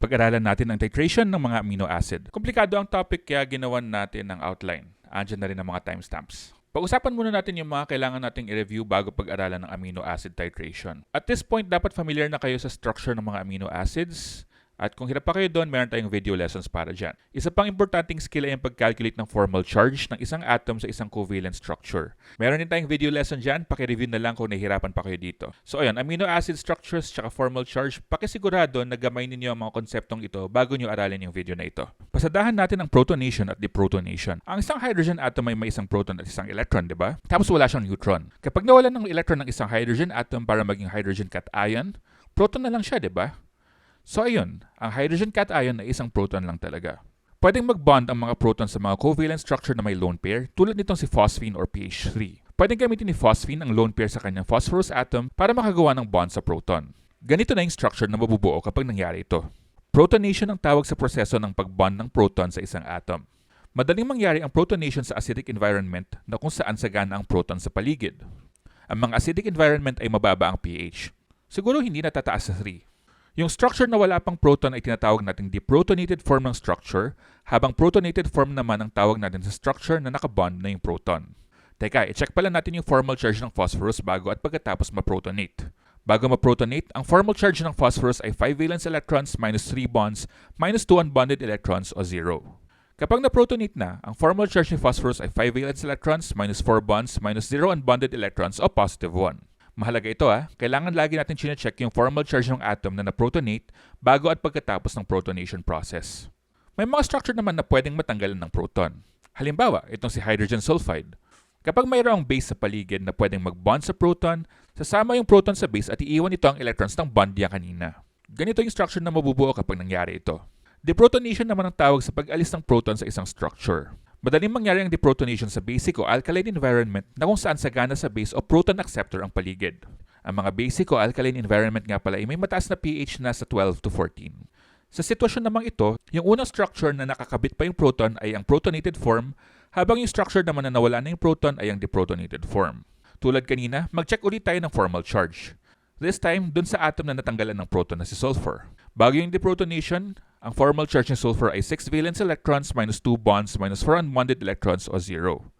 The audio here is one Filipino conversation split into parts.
Pag-aralan natin ang titration ng mga amino acid. Komplikado ang topic kaya ginawan natin ng outline. Andiyan na rin ang mga timestamps. Pag-usapan muna natin yung mga kailangan nating i-review bago pag-aralan ng amino acid titration. At this point, dapat familiar na kayo sa structure ng mga amino acids, at kung hirap pa kayo doon, meron tayong video lessons para dyan. Isa pang importanting skill ay ang pag-calculate ng formal charge ng isang atom sa isang covalent structure. Meron din tayong video lesson dyan, pakireview na lang kung nahihirapan pa kayo dito. So ayun, amino acid structures tsaka formal charge, pakisigurado na gamay ninyo ang mga konseptong ito bago nyo aralin yung video na ito. Pasadahan natin ang protonation at deprotonation. Ang isang hydrogen atom ay may isang proton at isang electron, di ba? Tapos wala siyang neutron. Kapag nawalan ng electron ng isang hydrogen atom para maging hydrogen cation, proton na lang siya, di ba? So ayun, ang hydrogen cation ay isang proton lang talaga. Pwedeng mag-bond ang mga proton sa mga covalent structure na may lone pair tulad nitong si phosphine or PH3. Pwedeng gamitin ni phosphine ang lone pair sa kanyang phosphorus atom para makagawa ng bond sa proton. Ganito na yung structure na mabubuo kapag nangyari ito. Protonation ang tawag sa proseso ng pag-bond ng proton sa isang atom. Madaling mangyari ang protonation sa acidic environment na kung saan sagana ang proton sa paligid. Ang mga acidic environment ay mababa ang pH. Siguro hindi natataas sa 3. Yung structure na wala pang proton ay tinatawag nating deprotonated form ng structure, habang protonated form naman ang tawag natin sa structure na nakabond na yung proton. Teka, i-check pala natin yung formal charge ng phosphorus bago at pagkatapos ma-protonate. Bago ma-protonate, ang formal charge ng phosphorus ay 5 valence electrons minus 3 bonds minus 2 unbonded electrons o 0. Kapag na-protonate na, ang formal charge ni phosphorus ay 5 valence electrons minus 4 bonds minus 0 unbonded electrons o positive 1. Mahalaga ito ah, kailangan lagi natin chinecheck yung formal charge ng atom na na-protonate bago at pagkatapos ng protonation process. May mga structure naman na pwedeng matanggalan ng proton. Halimbawa, itong si hydrogen sulfide. Kapag mayroong base sa paligid na pwedeng mag-bond sa proton, sasama yung proton sa base at iiwan ito ang electrons ng bond niya kanina. Ganito yung structure na mabubuo kapag nangyari ito. Deprotonation naman ang tawag sa pag-alis ng proton sa isang structure. Madaling mangyari ang deprotonation sa basic o alkaline environment na kung saan sagana sa base o proton acceptor ang paligid. Ang mga basic o alkaline environment nga pala ay may mataas na pH na sa 12 to 14. Sa sitwasyon namang ito, yung unang structure na nakakabit pa yung proton ay ang protonated form, habang yung structure naman na nawala na yung proton ay ang deprotonated form. Tulad kanina, mag-check ulit tayo ng formal charge. This time, dun sa atom na natanggalan ng proton na si sulfur. Bago yung deprotonation, ang formal charge ng sulfur ay 6 valence electrons minus 2 bonds minus 4 unbonded electrons o 0.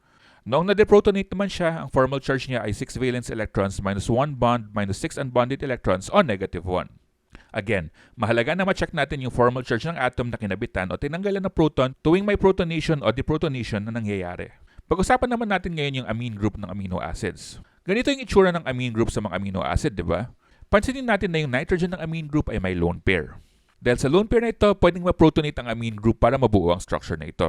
Noong na-deprotonate naman siya, ang formal charge niya ay 6 valence electrons minus 1 bond minus 6 unbonded electrons o negative 1. Again, mahalaga na ma-check natin yung formal charge ng atom na kinabitan o tinanggalan ng proton tuwing may protonation o deprotonation na nangyayari. Pag-usapan naman natin ngayon yung amine group ng amino acids. Ganito yung itsura ng amine group sa mga amino acid, di ba? Pansinin natin na yung nitrogen ng amine group ay may lone pair. Dahil sa lone pair na ito, pwedeng ma-protonate ang amine group para mabuo ang structure na ito.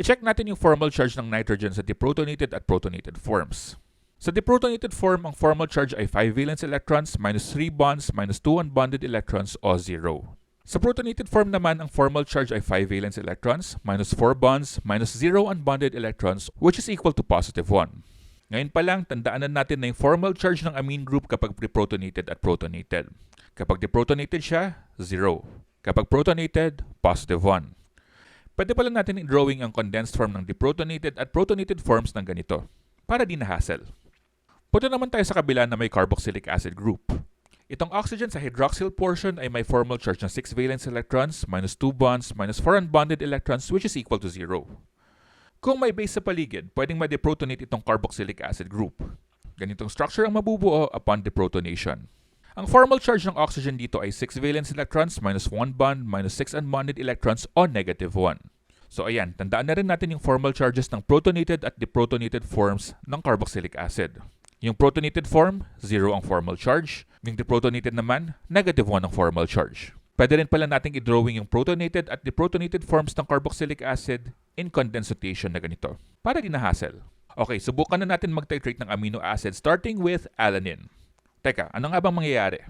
I-check natin yung formal charge ng nitrogen sa deprotonated at protonated forms. Sa deprotonated form, ang formal charge ay 5 valence electrons minus 3 bonds minus 2 unbonded electrons o 0. Sa protonated form naman, ang formal charge ay 5 valence electrons minus 4 bonds minus 0 unbonded electrons which is equal to positive 1. Ngayon pa lang, tandaan na natin na yung formal charge ng amine group kapag preprotonated at protonated. Kapag deprotonated siya, 0. Kapag protonated, positive 1. Pwede pala natin i-drawing ang condensed form ng deprotonated at protonated forms ng ganito, para di na-hassle. Punta naman tayo sa kabila na may carboxylic acid group. Itong oxygen sa hydroxyl portion ay may formal charge ng 6 valence electrons, minus 2 bonds, minus 4 unbonded electrons, which is equal to 0. Kung may base sa paligid, pwedeng ma-deprotonate itong carboxylic acid group. Ganitong structure ang mabubuo upon deprotonation. Ang formal charge ng oxygen dito ay 6 valence electrons minus 1 bond minus 6 unbonded electrons o negative 1. So ayan, tandaan na rin natin yung formal charges ng protonated at deprotonated forms ng carboxylic acid. Yung protonated form, 0 ang formal charge. Yung deprotonated naman, negative 1 ang formal charge. Pwede rin pala nating i-drawing yung protonated at deprotonated forms ng carboxylic acid in condensation na ganito. Para di na hassle. Okay, subukan na natin mag-titrate ng amino acid starting with alanine. Teka, ano nga bang mangyayari?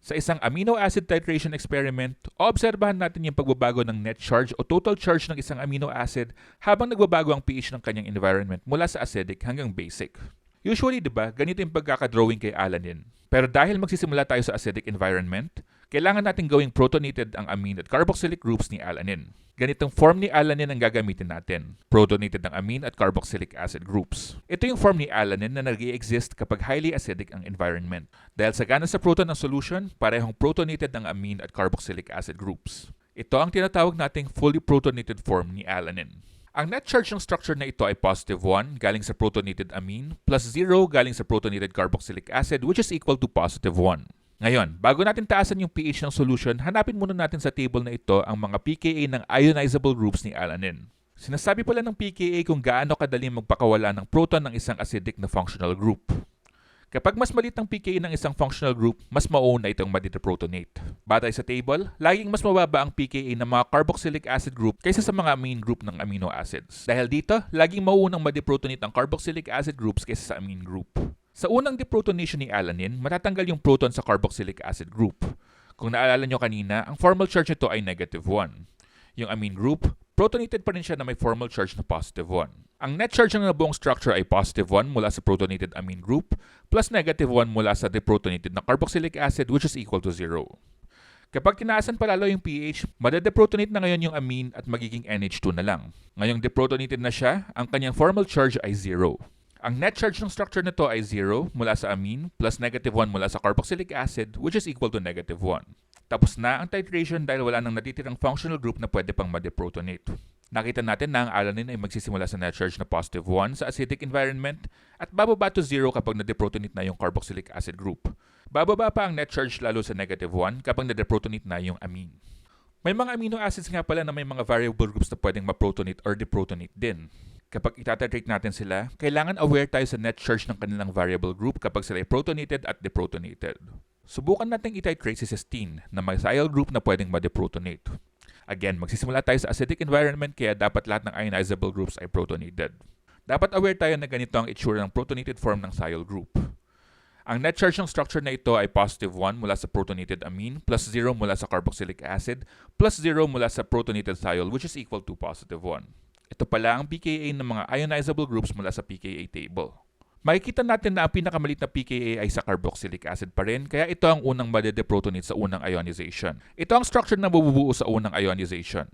Sa isang amino acid titration experiment, obserbahan natin yung pagbabago ng net charge o total charge ng isang amino acid habang nagbabago ang pH ng kanyang environment mula sa acidic hanggang basic. Usually, di ba, ganito yung pagkakadrawing kay alanine. Pero dahil magsisimula tayo sa acidic environment, kailangan natin gawing protonated ang amine at carboxylic groups ni alanine. Ganitong form ni alanine ang gagamitin natin. Protonated ng amine at carboxylic acid groups. Ito yung form ni alanine na nag exist kapag highly acidic ang environment. Dahil sa gana sa proton ng solution, parehong protonated ng amine at carboxylic acid groups. Ito ang tinatawag nating fully protonated form ni alanine. Ang net charge ng structure na ito ay positive 1 galing sa protonated amine plus 0 galing sa protonated carboxylic acid which is equal to positive 1. Ngayon, bago natin taasan yung pH ng solution, hanapin muna natin sa table na ito ang mga pKa ng ionizable groups ni alanine. Sinasabi pala ng pKa kung gaano kadali magpakawala ng proton ng isang acidic na functional group. Kapag mas maliit ang pKa ng isang functional group, mas mauna itong madideprotonate. Batay sa table, laging mas mababa ang pKa ng mga carboxylic acid group kaysa sa mga amine group ng amino acids. Dahil dito, laging mauunang madideprotonate ang carboxylic acid groups kaysa sa amine group. Sa unang deprotonation ni alanine, matatanggal yung proton sa carboxylic acid group. Kung naalala nyo kanina, ang formal charge nito ay negative 1. Yung amine group, protonated pa rin siya na may formal charge na positive 1. Ang net charge ng nabuong structure ay positive 1 mula sa protonated amine group plus negative 1 mula sa deprotonated na carboxylic acid which is equal to 0. Kapag tinaasan palalo yung pH, madedeprotonate na ngayon yung amine at magiging NH2 na lang. Ngayong deprotonated na siya, ang kanyang formal charge ay 0. Ang net charge ng structure nito ay 0 mula sa amine plus negative 1 mula sa carboxylic acid which is equal to negative 1. Tapos na ang titration dahil wala nang natitirang functional group na pwede pang madeprotonate. Nakita natin na ang alanine ay magsisimula sa net charge na positive 1 sa acidic environment at bababa to 0 kapag nadeprotonate na yung carboxylic acid group. Bababa pa ang net charge lalo sa negative 1 kapag nadeprotonate na yung amine. May mga amino acids nga pala na may mga variable groups na pwedeng maprotonate or deprotonate din. Kapag itatatrate natin sila, kailangan aware tayo sa net charge ng kanilang variable group kapag sila ay protonated at deprotonated. Subukan natin ititrate si cysteine na may sial group na pwedeng ma-deprotonate. Again, magsisimula tayo sa acidic environment kaya dapat lahat ng ionizable groups ay protonated. Dapat aware tayo na ganito ang itsura ng protonated form ng sial group. Ang net charge ng structure na ito ay positive 1 mula sa protonated amine plus 0 mula sa carboxylic acid plus 0 mula sa protonated thiol which is equal to positive 1. Ito pala ang pKa ng mga ionizable groups mula sa pKa table. Makikita natin na ang pinakamalit na pKa ay sa carboxylic acid pa rin, kaya ito ang unang madedeprotonate sa unang ionization. Ito ang structure na mabubuo sa unang ionization.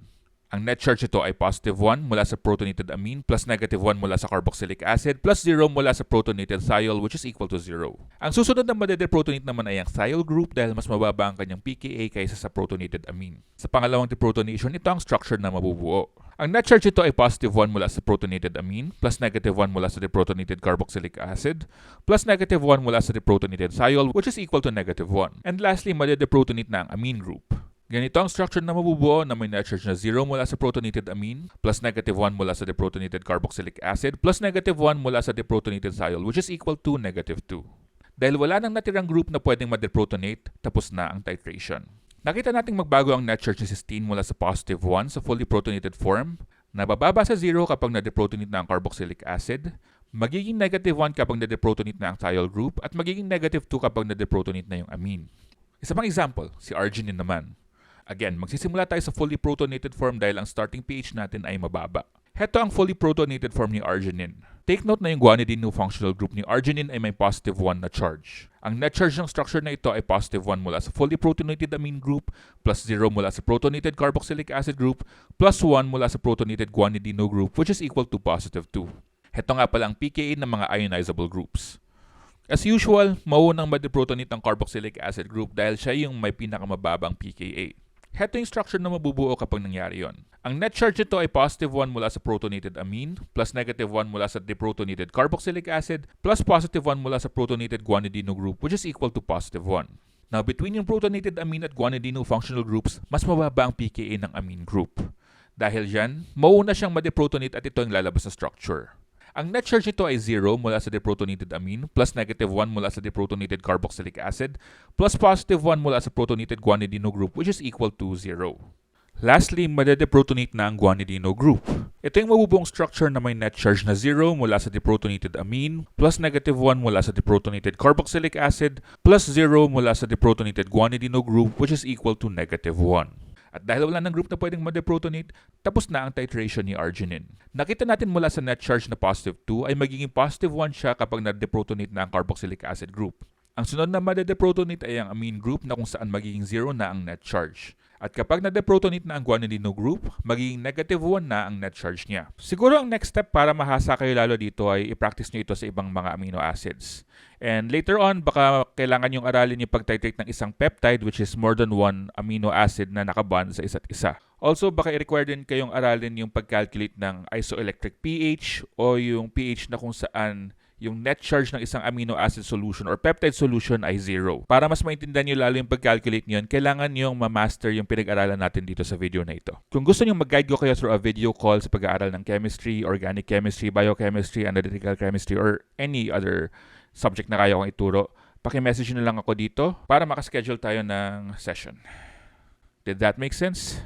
Ang net charge ito ay positive 1 mula sa protonated amine plus negative 1 mula sa carboxylic acid plus 0 mula sa protonated thiol which is equal to 0. Ang susunod na madedeprotonate naman ay ang thiol group dahil mas mababa ang kanyang pKa kaysa sa protonated amine. Sa pangalawang deprotonation, ito ang structure na mabubuo. Ang net charge ito ay positive 1 mula sa protonated amine plus negative 1 mula sa deprotonated carboxylic acid plus negative 1 mula sa deprotonated thiol which is equal to negative 1. And lastly, madedeprotonate na ang amine group. Ganito ang structure na mabubuo na may net charge na 0 mula sa protonated amine plus negative 1 mula sa deprotonated carboxylic acid plus negative 1 mula sa deprotonated thiol which is equal to negative 2. Dahil wala nang natirang group na pwedeng madeprotonate, tapos na ang titration. Nakita nating magbago ang net charge ni cysteine mula sa positive 1 sa fully protonated form, nabababa sa 0 kapag nadeprotonate na ang carboxylic acid, magiging negative 1 kapag nadeprotonate na ang thiol group, at magiging negative 2 kapag nadeprotonate na yung amine. Isa pang example, si arginine naman. Again, magsisimula tayo sa fully protonated form dahil ang starting pH natin ay mababa. Heto ang fully protonated form ni arginine. Take note na yung guanidine new functional group ni arginine ay may positive 1 na charge. Ang net charge ng structure na ito ay positive 1 mula sa fully protonated amine group, plus 0 mula sa protonated carboxylic acid group, plus 1 mula sa protonated guanidino group which is equal to positive 2. Heto nga pala ang pKa ng mga ionizable groups. As usual, maunang madeprotonate ang carboxylic acid group dahil siya yung may pinakamababang pKa. Heto yung structure na mabubuo kapag nangyari yon. Ang net charge nito ay positive 1 mula sa protonated amine, plus negative 1 mula sa deprotonated carboxylic acid, plus positive 1 mula sa protonated guanidino group which is equal to positive 1. Now, between yung protonated amine at guanidino functional groups, mas mababa ang pKa ng amine group. Dahil dyan, mauna siyang madeprotonate at ito ang lalabas sa structure. Ang net charge nito ay 0 mula sa deprotonated amine, plus negative 1 mula sa deprotonated carboxylic acid, plus positive 1 mula sa protonated guanidino group which is equal to 0. Lastly, madedeprotonate na ang guanidino group. Ito yung mabubuong structure na may net charge na 0 mula sa deprotonated amine, plus negative 1 mula sa deprotonated carboxylic acid, plus 0 mula sa deprotonated guanidino group which is equal to negative 1. At dahil wala ng group na pwedeng madeprotonate, tapos na ang titration ni arginine. Nakita natin mula sa net charge na positive 2 ay magiging positive 1 siya kapag na-deprotonate na ang carboxylic acid group. Ang sunod na madedeprotonate ay ang amine group na kung saan magiging zero na ang net charge. At kapag na-deprotonate na ang guanidino group, magiging negative 1 na ang net charge niya. Siguro ang next step para mahasa kayo lalo dito ay i-practice nyo ito sa ibang mga amino acids. And later on, baka kailangan yung aralin yung pag-titrate ng isang peptide which is more than one amino acid na nakabond sa isa't isa. Also, baka i-require din kayong aralin yung pag-calculate ng isoelectric pH o yung pH na kung saan yung net charge ng isang amino acid solution or peptide solution ay zero. Para mas maintindihan nyo lalo yung pag-calculate nyo, kailangan yung ma-master yung pinag-aralan natin dito sa video na ito. Kung gusto nyo mag-guide ko kayo through a video call sa pag-aaral ng chemistry, organic chemistry, biochemistry, analytical chemistry, or any other subject na kaya kong ituro, paki-message nyo lang ako dito para makaschedule tayo ng session. Did that make sense?